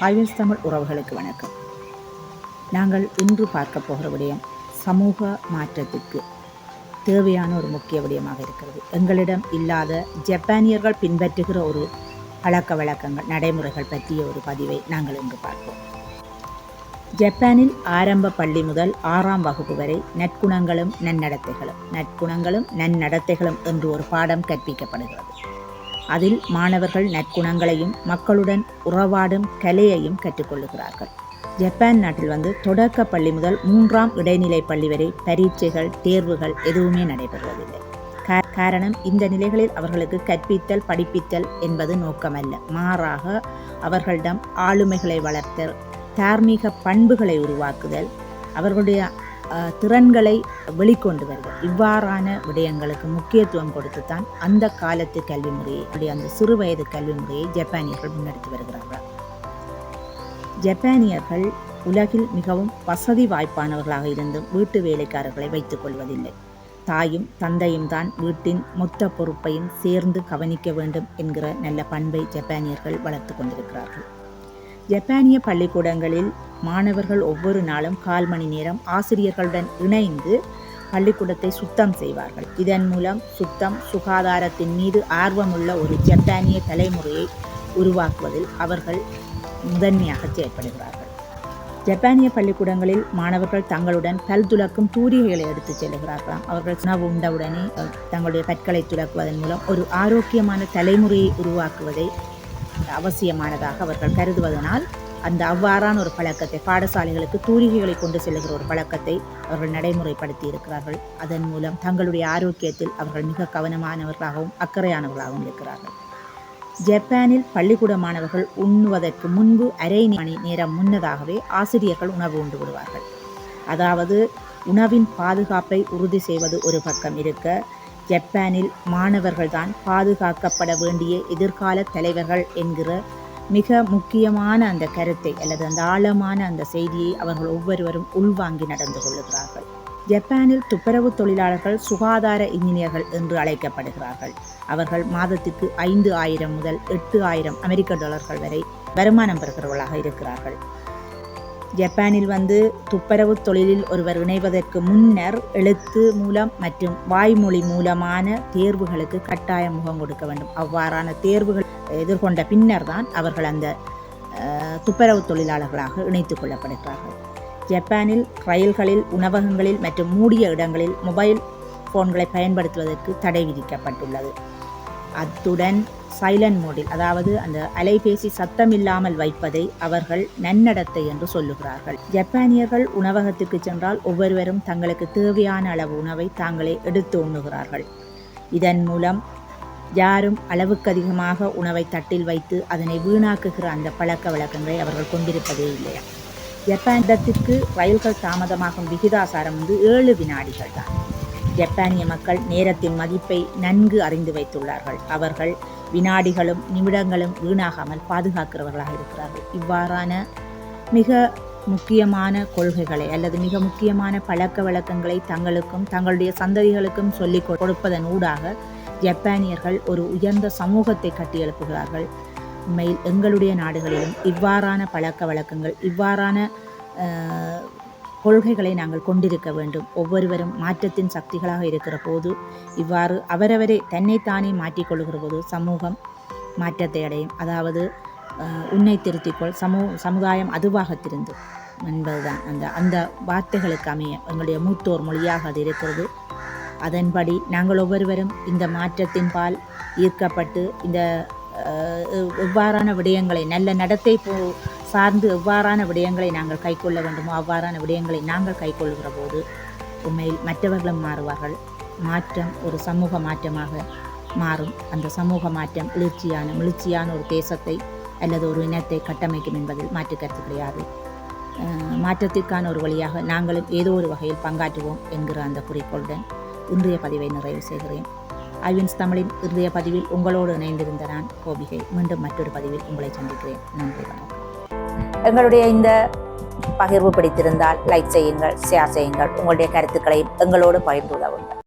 IS Tamil உறவுகளுக்கு வணக்கம். நாங்கள் இன்று பார்க்க போகிற விடயம் சமூக மாற்றத்துக்கு தேவையான ஒரு முக்கிய விடயமாக இருக்கிறது. எங்களிடம் இல்லாத ஜப்பானியர்கள் பின்பற்றுகிற ஒரு பழக்க வழக்கங்கள் நடைமுறைகள் பற்றிய ஒரு பதிவை நாங்கள் இன்று பார்ப்போம். ஜப்பானில் ஆரம்ப பள்ளி முதல் ஆறாம் வகுப்பு வரை நற்குணங்களும் நன்னடத்தைகளும் நற்குணங்களும் நன்னடத்தைகளும் என்று ஒரு பாடம் கற்பிக்கப்படுகிறது. அதில் மாணவர்கள் நற்குணங்களையும் மக்களுடன் உறவாடும் கலையையும் கற்றுக்கொள்ளுகிறார்கள். ஜப்பான் நாட்டில் வந்து தொடக்க பள்ளி முதல் மூன்றாம் இடைநிலை பள்ளி வரை பரீட்சைகள் தேர்வுகள் எதுவுமே நடைபெறுவதில்லை. காரணம் இந்த நிலைகளில் அவர்களுக்கு கற்பித்தல் படிப்பித்தல் என்பது நோக்கமல்ல. மாறாக அவர்களிடம் ஆளுமைகளை வளர்த்தல் தார்மீக பண்புகளை உருவாக்குதல் அவர்களுடைய திறன்களை வெளிக்கொண்டு வருகிறது இவ்வாறான விடயங்களுக்கு முக்கியத்துவம் கொடுத்துத்தான் அந்த காலத்து கல்வி முறையை அந்த சிறு வயது கல்வி முறையை ஜப்பானியர்கள் முன்னெடுத்து வருகிறார்கள். ஜப்பானியர்கள் உலகில் மிகவும் வசதி வாய்ப்பானவர்களாக இருந்தும் வீட்டு வேலைக்காரர்களை வைத்துக் கொள்வதில்லை. தாயும் தந்தையும் தான் வீட்டின் மொத்த பொறுப்பையும் சேர்ந்து கவனிக்க வேண்டும் என்கிற நல்ல பண்பை ஜப்பானியர்கள் வளர்த்து கொண்டிருக்கிறார்கள். ஜப்பானிய பள்ளிக்கூடங்களில் மாணவர்கள் ஒவ்வொரு நாளும் கால் மணி நேரம் ஆசிரியர்களுடன் இணைந்து பள்ளிக்கூடத்தை சுத்தம் செய்வார்கள். இதன் மூலம் சுத்தம் சுகாதாரத்தின் மீது ஆர்வமுள்ள ஒரு ஜப்பானிய தலைமுறையை உருவாக்குவதில் அவர்கள் முதன்மையாக செயல்படுகிறார்கள் ஜப்பானிய பள்ளிக்கூடங்களில் மாணவர்கள் தங்களுடன் பல் துலக்கும் தூரிகைகளை எடுத்துச் செல்கிறார்களாம். அவர்கள் உணவு உண்டவுடனே தங்களுடைய பற்களை துலக்குவதன் மூலம் ஒரு ஆரோக்கியமான தலைமுறையை உருவாக்குவதை அவசியமானதாக அவர்கள் கருதுவதனால் அந்த அவ்வாறான ஒரு பழக்கத்தை பாடசாலைகளுக்கு தூரிகைகளை கொண்டு செல்கிற ஒரு பழக்கத்தை அவர்கள் நடைமுறைப்படுத்தி இருக்கிறார்கள் அதன் மூலம் தங்களுடைய ஆரோக்கியத்தில் அவர்கள் மிக கவனமானவர்களாகவும் அக்கறையானவர்களாகவும் இருக்கிறார்கள். ஜப்பானில் பள்ளிக்கூட மாணவர்கள் உண்ணுவதற்கு முன்பு அரை மணி நேரம் முன்னதாகவே ஆசிரியர்கள் உணவு உண்டு விடுவார்கள். அதாவது உணவின் பாதுகாப்பை உறுதி செய்வது ஒரு பக்கம் இருக்க ஜப்பானில் மாணவர்கள்தான் பாதுகாக்கப்பட வேண்டிய எதிர்கால தலைவர்கள் என்கிற மிக முக்கியமான அந்த கருத்தை அல்லது அந்த ஆழமான அந்த செய்தியை அவர்கள் ஒவ்வொருவரும் உள்வாங்கி நடந்து கொள்ளுகிறார்கள். ஜப்பானில் துப்புரவு தொழிலாளர்கள் சுகாதார இன்ஜினியர்கள் என்று அழைக்கப்படுகிறார்கள். அவர்கள் மாதத்திற்கு ஐந்து ஆயிரம் முதல் எட்டு ஆயிரம் அமெரிக்க டாலர்கள் வரை வருமானம் பெறுகிறவர்களாக இருக்கிறார்கள். ஜப்பானில் வந்து துப்புரவு தொழிலில் ஒருவர் இணைவதற்கு முன்னர் எழுத்து மூலம் மற்றும் வாய்மொழி மூலமான தேர்வுகளுக்கு கட்டாய முகம் கொடுக்க வேண்டும். அவ்வாறான தேர்வுகள் எதிர்கொண்ட பின்னர் தான் அவர்கள் அந்த துப்புரவு தொழிலாளர்களாக இணைத்துக் கொள்ளப்படுகிறார்கள். ஜப்பானில் ரயில்களில் உணவகங்களில் மற்றும் மூடிய இடங்களில் மொபைல் ஃபோன்களை பயன்படுத்துவதற்கு தடை விதிக்கப்பட்டுள்ளது. அத்துடன் சைலண்ட் மோடில் அதாவது அந்த அலைபேசி சத்தமில்லாமல் வைப்பதை அவர்கள் நன்னடத்தை என்று சொல்லுகிறார்கள். ஜப்பானியர்கள் உணவகத்திற்கு சென்றால் ஒவ்வொருவரும் தங்களுக்கு தேவையான அளவு உணவை தாங்களே எடுத்து உண்ணுகிறார்கள். இதன் மூலம் யாரும் அளவுக்கு அதிகமாக உணவை தட்டில் வைத்து அதனை வீணாக்குகிற அந்த பழக்க வழக்கங்களை அவர்கள் கொண்டிருப்பதே இல்லையா ஜப்பான் இடத்திற்கு ரயில்கள் தாமதமாகும் விகிதாசாரம் வந்து ஏழு வினாடிகள் தான். ஜப்பானிய மக்கள் நேரத்தின் மதிப்பை நன்கு அறிந்து வைத்துள்ளார்கள். அவர்கள் வினாடிகளும் நிமிடங்களும் வீணாகாமல் பாதுகாக்கிறவர்களாக இருக்கிறார்கள். இவ்வாறான மிக முக்கியமான கொள்கைகளை அல்லது மிக முக்கியமான பழக்க வழக்கங்களை தங்களுக்கும் தங்களுடைய சந்ததிகளுக்கும் சொல்லிக் கொடுப்பதன் ஊடாக ஜப்பானியர்கள் ஒரு உயர்ந்த சமூகத்தை கட்டியெழுப்புகிறார்கள். உண்மையில் எங்களுடைய நாடுகளிலும் இவ்வாறான பழக்க வழக்கங்கள் இவ்வாறான கொள்கைகளை நாங்கள் கொண்டிருக்க வேண்டும். ஒவ்வொருவரும் மாற்றத்தின் சக்திகளாக இருக்கிற போது இவ்வாறு அவரவரே தன்னைத்தானே மாற்றிக்கொள்கிற போது சமூகம் மாற்றத்தை அடையும். அதாவது உன்னை திருத்திக்கொள் சமூ சமுதாயம் அதுவாக திருந்து என்பதுதான். அந்த அந்த வார்த்தைகளுக்கு அமைய எங்களுடைய மூத்தோர் மொழியாக அது இருக்கிறது. அதன்படி நாங்கள் ஒவ்வொருவரும் இந்த மாற்றத்தின் பால் ஈர்க்கப்பட்டு இந்த எவ்வாறான விடயங்களை நல்ல நடத்தை போ சார்ந்து எவ்வாறான விடயங்களை நாங்கள் கைக்கொள்ள வேண்டுமோ அவ்வாறான விடயங்களை நாங்கள் கைக்கொள்கிற போது உண்மையில் மற்றவர்களும் மாறுவார்கள். மாற்றம் ஒரு சமூக மாற்றமாக மாறும். அந்த சமூக மாற்றம் எழுச்சியான எழுச்சியான ஒரு தேசத்தை அல்லது ஒரு இனத்தை கட்டமைக்கும் என்பதில் மாற்று கருத்து கிடையாது. மாற்றத்திற்கான ஒரு வழியாக நாங்களும் ஏதோ ஒரு வகையில் பங்காற்றுவோம் என்கிற அந்த குறிக்கோளுடன் இன்றைய பதிவை நிறைவு செய்கிறேன். ஐயன்ஸ் தமிழின் இறுதிய பதிவில் உங்களோடு இணைந்திருந்த நான் கோபிகை. மீண்டும் மற்றொரு பதிவில் உங்களை சந்திக்கிறேன். நன்றி வணக்கம். எங்களுடைய இந்த பகிர்வு பிடித்திருந்தால் லைக் செய்யுங்கள் ஷேர் செய்யுங்கள். உங்களுடைய கருத்துக்களையும் எங்களோடு பகிர்ந்து உதவுங்கள்